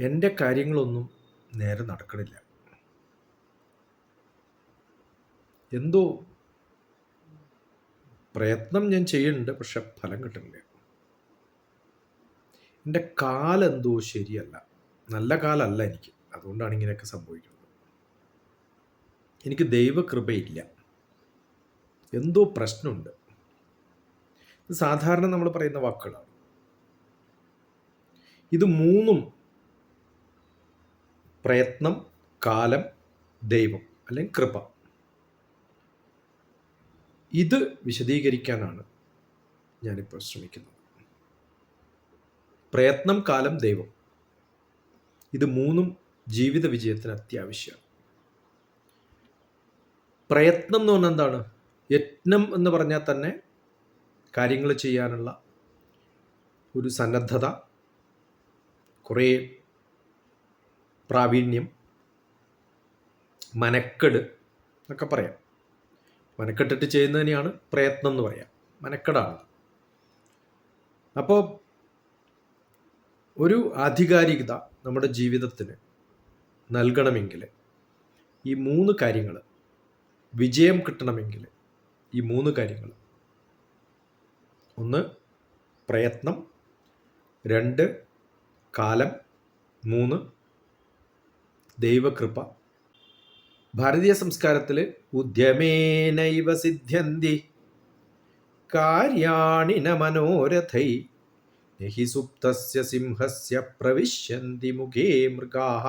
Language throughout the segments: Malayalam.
എന്റെ കാര്യങ്ങളൊന്നും നേരെ നടക്കണില്ല. എന്തോ പ്രയത്നം ഞാൻ ചെയ്യുന്നുണ്ട് പക്ഷെ ഫലം കിട്ടുന്നില്ല. എന്റെ കാലെന്തോ ശരിയല്ല. നല്ല കാലല്ല എനിക്ക്. അതുകൊണ്ടാണ് ഇങ്ങനെയൊക്കെ സംഭവിക്കുന്നത്. എനിക്ക് ദൈവകൃപയില്ല. എന്തോ പ്രശ്നമുണ്ട്. സാധാരണ നമ്മൾ പറയുന്ന വാക്കുകളാണ്. ഇത് മൂന്നും പ്രയത്നം കാലം ദൈവം അല്ലെങ്കിൽ കൃപ. ഇത് വിശദീകരിക്കാനാണ് ഞാനിപ്പോൾ ശ്രമിക്കുന്നത്. പ്രയത്നം കാലം ദൈവം. ഇത് മൂന്നും ജീവിത വിജയത്തിന് അത്യാവശ്യമാണ് പ്രയത്നം എന്ന് പറഞ്ഞാൽ എന്താണ്? യത്നം എന്ന് പറഞ്ഞാൽ തന്നെ കാര്യങ്ങൾ ചെയ്യാനുള്ള ഒരു സന്നദ്ധത കുറേ പ്രാവീണ്യം മനക്കെട് എന്നൊക്കെ പറയാം. മനക്കെട്ടിട്ട് ചെയ്യുന്നതിനെയാണ് പ്രയത്നം എന്ന് പറയാം. മനക്കെടാണ്. അപ്പോൾ ഒരു ആധികാരികത നമ്മുടെ ജീവിതത്തിന് നൽകണമെങ്കിൽ ഈ മൂന്ന് കാര്യങ്ങൾ വിജയം കിട്ടണമെങ്കിൽ ഈ മൂന്ന് കാര്യങ്ങൾ ഒന്ന് പ്രയത്നം. രണ്ട് കാലം. മൂന്ന് ദൈവകൃപ. ഭാരതീയ സംസ്കാരത്തിൽ ഉദ്യമേനൈവ സിദ്ധ്യന്തി. കാര്യാണിന മനോരഥൈ. നഹി സുപ്തസ്യ സിംഹസ്യ പ്രവിശ്യന്തി മുഖേ മൃഗാഹ.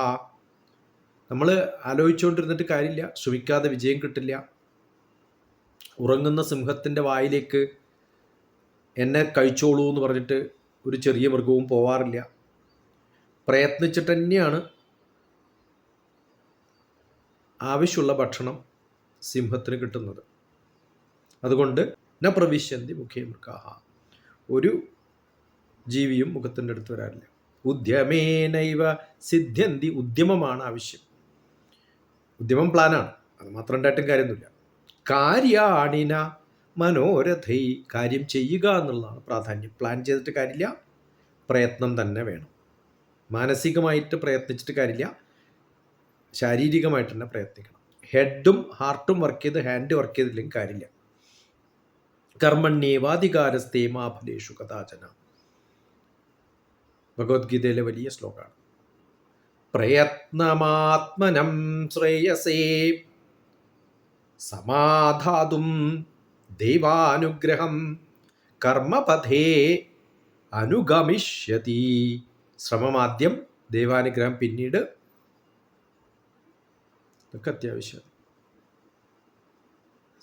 നമ്മൾ ആലോചിച്ചുകൊണ്ടിരുന്നിട്ട് കാര്യമില്ല. ശ്രമിക്കാതെ വിജയം കിട്ടില്ല. ഉറങ്ങുന്ന സിംഹത്തിന്റെ വായിലേക്ക് എന്നെ കഴിച്ചോളൂ എന്ന് പറഞ്ഞിട്ട് ഒരു ചെറിയ മൃഗവും പോവാറില്ല. പ്രയത്നിച്ചിട്ട് തന്നെയാണ് ആവശ്യമുള്ള ഭക്ഷണം സിംഹത്തിന് കിട്ടുന്നത്. അതുകൊണ്ട് ന പ്രവിശ്യന്തി മുഖേ മൃഗാഹ. ഒരു ജീവിയും മുഖത്തിന്റെ അടുത്ത് വരാറില്ല. ഉദ്യമേനൈവ സിദ്ധ്യന്തി ഉദ്യമമാണ് ആവശ്യം. ഉദ്യമം പ്ലാനാണ്. അത് മാത്രം ഉണ്ടായിട്ടും കാര്യമൊന്നുമില്ല. കാര്യാണിന മനോരഥൈ കാര്യം ചെയ്യുക എന്നുള്ളതാണ് പ്രാധാന്യം. പ്ലാൻ ചെയ്തിട്ട് കാര്യമില്ല. പ്രയത്നം തന്നെ വേണം. മാനസികമായിട്ട് പ്രയത്നിച്ചിട്ട് കാര്യമില്ല. ശാരീരികമായിട്ട് തന്നെ പ്രയത്നിക്കണം. ഹെഡും ഹാർട്ടും വർക്ക് ചെയ്ത് ഹാൻഡ് വർക്ക് ചെയ്തില്ലെങ്കിൽ കാര്യമില്ല കർമ്മണ്യേവാധികാരസ്തേ മാഫലേഷു കഥാചന. ഭഗവത്ഗീതയിലെ വലിയ ശ്ലോകമാണ് പ്രയത്നമാത്മനം ശ്രേയസേ. സമാധാതും ദൈവാനുഗ്രഹം കർമ്മപഥേ അനുഗമിഷ്യതി. ശ്രമമാദ്യം ദൈവാനുഗ്രഹം പിന്നീട് ഇതൊക്കെ അത്യാവശ്യമാണ്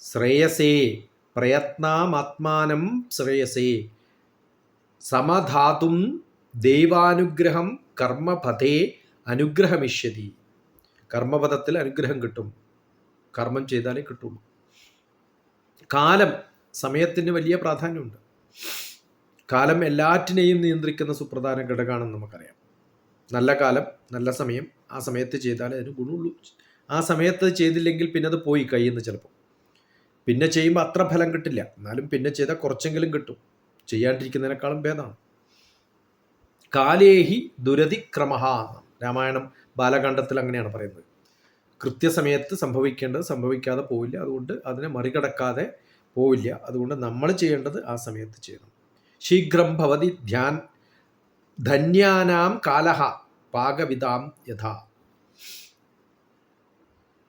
ശ്രേയസേ പ്രയത്നാമാത്മാനം ശ്രേയസേ. സമധാതും ദൈവാനുഗ്രഹം കർമ്മപഥേ അനുഗ്രഹമിഷ്യതി. കർമ്മപഥത്തിൽ അനുഗ്രഹം കിട്ടും. കർമ്മം ചെയ്താലേ കിട്ടുള്ളൂ. കാലം സമയത്തിന് വലിയ പ്രാധാന്യമുണ്ട്. കാലം എല്ലാറ്റിനെയും നിയന്ത്രിക്കുന്ന സുപ്രധാന ഘടകമാണെന്ന് നമുക്കറിയാം. നല്ല കാലം നല്ല സമയം ആ സമയത്ത് ചെയ്താലേ അതിന് ഗുണമുള്ളൂ. ആ സമയത്ത് ചെയ്തില്ലെങ്കിൽ പിന്നെ അത് പോയി കയ്യിൽ നിന്ന് ചിലപ്പോൾ പിന്നെ ചെയ്യുമ്പോൾ അത്ര ഫലം കിട്ടില്ല. എന്നാലും പിന്നെ ചെയ്താൽ കുറച്ചെങ്കിലും കിട്ടും. ചെയ്യാണ്ടിരിക്കുന്നതിനേക്കാളും ഭേദമാണ്. കാലേഹി ദുരതിക്രമ രാമായണം ബാലകാണ്ഡത്തിൽ അങ്ങനെയാണ് പറയുന്നത്. കൃത്യസമയത്ത് സംഭവിക്കേണ്ടത് സംഭവിക്കാതെ പോവില്ല. അതുകൊണ്ട് അതിനെ മറികടക്കാതെ പോവില്ല. അതുകൊണ്ട് നമ്മൾ ചെയ്യേണ്ടത് ആ സമയത്ത് ചെയ്യണം. ശീഘ്രം ഭവതി ധ്യാൻ ധന്യാനാം കാലഹ പാകവിതാം യഥാ.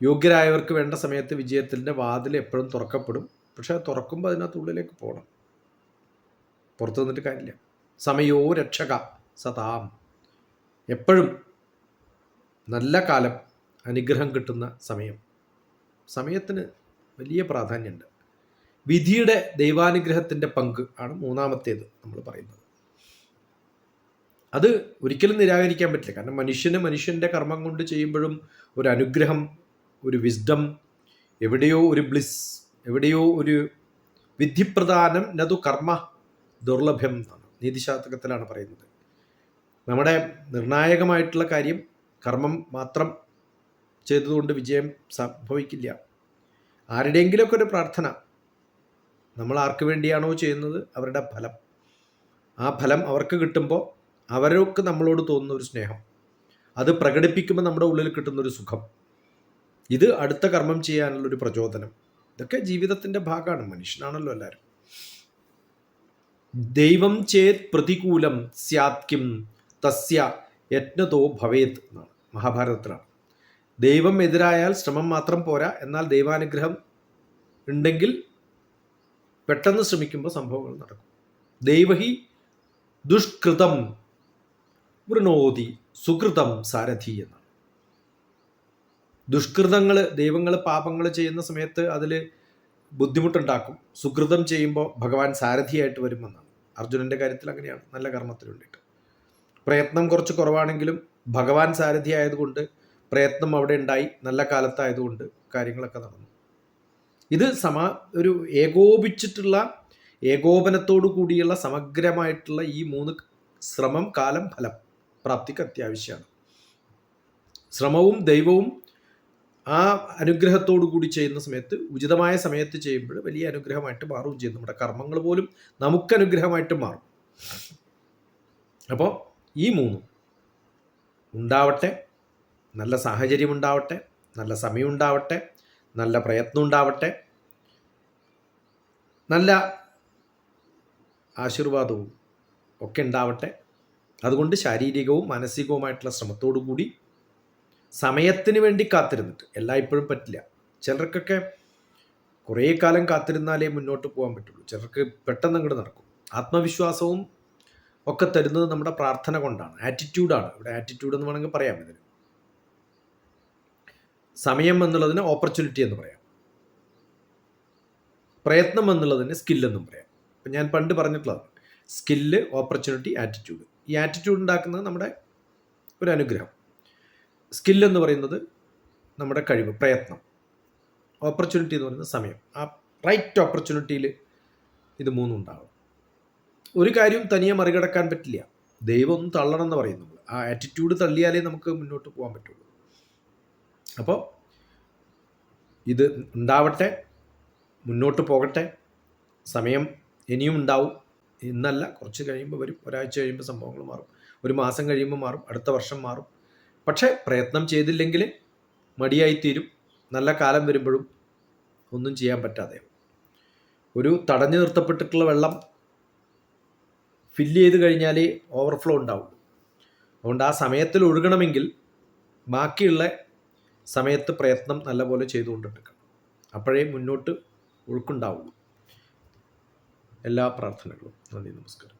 യോഗ്യരായവർക്ക് വേണ്ട സമയത്ത് വിജയത്തിന്റെ വാതിൽ എപ്പോഴും തുറക്കപ്പെടും. പക്ഷേ അത് തുറക്കുമ്പോൾ അതിനകത്തുള്ളിലേക്ക് പോകണം. പുറത്തു നിന്നിട്ട് കാര്യമില്ല. സമയോ രക്ഷക സതാം. എപ്പോഴും നല്ല കാലം അനുഗ്രഹം കിട്ടുന്ന സമയം. സമയത്തിന് വലിയ പ്രാധാന്യമുണ്ട്. വിധിയുടെ ദൈവാനുഗ്രഹത്തിന്റെ പങ്ക് ആണ് മൂന്നാമത്തേത് നമ്മൾ പറയുന്നത്. അത് ഒരിക്കലും നിരാകരിക്കാൻ പറ്റില്ല. കാരണം മനുഷ്യന് മനുഷ്യന്റെ കർമ്മം കൊണ്ട് ചെയ്യുമ്പോഴും ഒരു അനുഗ്രഹം ഒരു വിസ്ഡം എവിടെയോ ഒരു ബ്ലിസ് എവിടെയോ ഒരു വിധിപ്രധാനം നതു കർമ്മ ദുർലഭ്യം എന്നാണ്. നീതിശാസ്ത്രത്തിലാണ് പറയുന്നത്. നമ്മുടെ നിർണായകമായിട്ടുള്ള കാര്യം കർമ്മം മാത്രം ചെയ്തതുകൊണ്ട് വിജയം സംഭവിക്കില്ല. ആരുടെയെങ്കിലുമൊക്കെ ഒരു പ്രാർത്ഥന നമ്മൾ ആർക്ക് വേണ്ടിയാണോ ചെയ്യുന്നത്? അവരുടെ ഫലം. ആ ഫലം അവർക്ക് കിട്ടുമ്പോൾ അവരൊക്കെ നമ്മളോട് തോന്നുന്ന ഒരു സ്നേഹം. അത് പ്രകടിപ്പിക്കുമ്പോൾ നമ്മുടെ ഉള്ളിൽ കിട്ടുന്നൊരു സുഖം. ഇത് അടുത്ത കർമ്മം ചെയ്യാനുള്ള ഒരു പ്രചോദനം. ഇതൊക്കെ ജീവിതത്തിന്റെ ഭാഗമാണ്. മനുഷ്യനാണല്ലോ എല്ലാവരും ദൈവം ചേത് പ്രതികൂലം സ്യാത്കിം തസ്യ യജ്ഞതോ ഭവേത് എന്നാണ്. മഹാഭാരതത്തിലാണ്. ദൈവം എതിരായാൽ ശ്രമം മാത്രം പോരാ. എന്നാൽ ദൈവാനുഗ്രഹം ഉണ്ടെങ്കിൽ പെട്ടെന്ന് ശ്രമിക്കുമ്പോൾ സംഭവങ്ങൾ നടക്കും. ദൈവഹി ദുഷ്കൃതം വൃണോതി സുകൃതം സാരഥി എന്നാണ്. ദുഷ്കൃതങ്ങൾ ദൈവങ്ങൾ പാപങ്ങൾ ചെയ്യുന്ന സമയത്ത് അതിൽ ബുദ്ധിമുട്ടുണ്ടാക്കും. സുകൃതം ചെയ്യുമ്പോൾ ഭഗവാൻ സാരഥിയായിട്ട് വരുമെന്നാണ് അർജുനന്റെ കാര്യത്തിൽ അങ്ങനെയാണ്. നല്ല കർമ്മത്തിന് പ്രയത്നം കുറച്ച് കുറവാണെങ്കിലും ഭഗവാൻ സാരഥി ആയതുകൊണ്ട് പ്രയത്നം അവിടെ ഉണ്ടായി. നല്ല കാലത്തായതുകൊണ്ട് കാര്യങ്ങളൊക്കെ നടന്നു. ഇത് സമ ഒരു ഏകോപിച്ചിട്ടുള്ള ഏകോപനത്തോടു കൂടിയുള്ള സമഗ്രമായിട്ടുള്ള ഈ മൂന്ന് ശ്രമം കാലം ഫലം പ്രാപ്തിക്ക് അത്യാവശ്യമാണ്. ശ്രമവും ദൈവവും ആ അനുഗ്രഹത്തോടു കൂടി ചെയ്യുന്ന സമയത്ത് ഉചിതമായ സമയത്ത് ചെയ്യുമ്പോൾ വലിയ അനുഗ്രഹമായിട്ട് മാറുകയും ചെയ്യും. നമ്മുടെ കർമ്മങ്ങൾ പോലും നമുക്ക് അനുഗ്രഹമായിട്ട് മാറും. അപ്പോൾ ഈ മൂന്നും ഉണ്ടാവട്ടെ നല്ല സാഹചര്യം ഉണ്ടാവട്ടെ നല്ല സമയം ഉണ്ടാവട്ടെ നല്ല പ്രയത്നം ഉണ്ടാവട്ടെ നല്ല ആശീർവാദവും ഒക്കെ ഉണ്ടാവട്ടെ. അതുകൊണ്ട് ശാരീരികവും മാനസികവുമായിട്ടുള്ള ശ്രമത്തോടു കൂടി സമയത്തിന് വേണ്ടി കാത്തിരുന്നിട്ട്. എല്ലായ്പ്പോഴും പറ്റില്ല. ചിലർക്കൊക്കെ കുറേ കാലം കാത്തിരുന്നാലേ മുന്നോട്ട് പോകാൻ പറ്റുള്ളൂ. ചിലർക്ക് പെട്ടെന്ന് അങ്ങോട്ട് നടക്കും. ആത്മവിശ്വാസവും ഒക്കെ തരുന്നത് നമ്മുടെ പ്രാർത്ഥന കൊണ്ടാണ്. ആറ്റിറ്റ്യൂഡാണ് ഇവിടെ ആറ്റിറ്റ്യൂഡ് എന്ന് വേണമെങ്കിൽ പറയാം ഇതിന്. സമയം എന്നുള്ളതിന് ഓപ്പർച്യൂണിറ്റി എന്ന് പറയാം. പ്രയത്നം എന്നുള്ളതിന് സ്കില്ലെന്നും പറയാം. ഇപ്പം ഞാൻ പണ്ട് പറഞ്ഞിട്ടുള്ളത് സ്കില്ല് ഓപ്പർച്യൂണിറ്റി ആറ്റിറ്റ്യൂഡ് ഈ ആറ്റിറ്റ്യൂഡ് ഉണ്ടാക്കുന്നത് നമ്മുടെ ഒരു അനുഗ്രഹം. സ്കില്ലെന്ന് പറയുന്നത് നമ്മുടെ കഴിവ് പ്രയത്നം. ഓപ്പർച്യൂണിറ്റി എന്ന് പറയുന്ന സമയം. ആ റൈറ്റ് ഓപ്പർച്യൂണിറ്റിയിൽ ഇത് മൂന്നും ഉണ്ടാവും ഒരു കാര്യവും തനിയെ മറികടക്കാൻ പറ്റില്ല. ദൈവം ഒന്ന് തള്ളണം എന്ന് പറയും നമ്മൾ ആ ആറ്റിറ്റ്യൂഡ് തള്ളിയാലേ നമുക്ക് മുന്നോട്ട് പോകാൻ പറ്റുള്ളൂ. അപ്പോൾ ഇത് ഉണ്ടാവട്ടെ മുന്നോട്ട് പോകട്ടെ. സമയം ഇനിയും ഉണ്ടാവും. ഇന്നല്ല കുറച്ച് കഴിയുമ്പോൾ വരും. ഒരാഴ്ച കഴിയുമ്പോൾ സംഭവങ്ങൾ മാറും. ഒരു മാസം കഴിയുമ്പോൾ മാറും. അടുത്ത വർഷം മാറും. പക്ഷേ പ്രയത്നം ചെയ്തില്ലെങ്കിൽ മടിയായിത്തീരും. നല്ല കാലം വരുമ്പോഴും ഒന്നും ചെയ്യാൻ പറ്റാതെ. ഒരു തടഞ്ഞു നിർത്തപ്പെട്ടിട്ടുള്ള വെള്ളം ഫില്ല് ചെയ്ത് കഴിഞ്ഞാൽ ഓവർഫ്ലോ ഉണ്ടാവും. അതുകൊണ്ട് ആ സമയത്തിൽ ഒഴുകണമെങ്കിൽ ബാക്കിയുള്ള സമയത്ത് പ്രയത്നം നല്ലപോലെ ചെയ്തുകൊണ്ടിരിക്കണം. അപ്പോഴേ മുന്നോട്ട് ഒഴുക്കുണ്ടാവുള്ളൂ എല്ലാ പ്രാർത്ഥനകളും. നന്ദി നമസ്കാരം.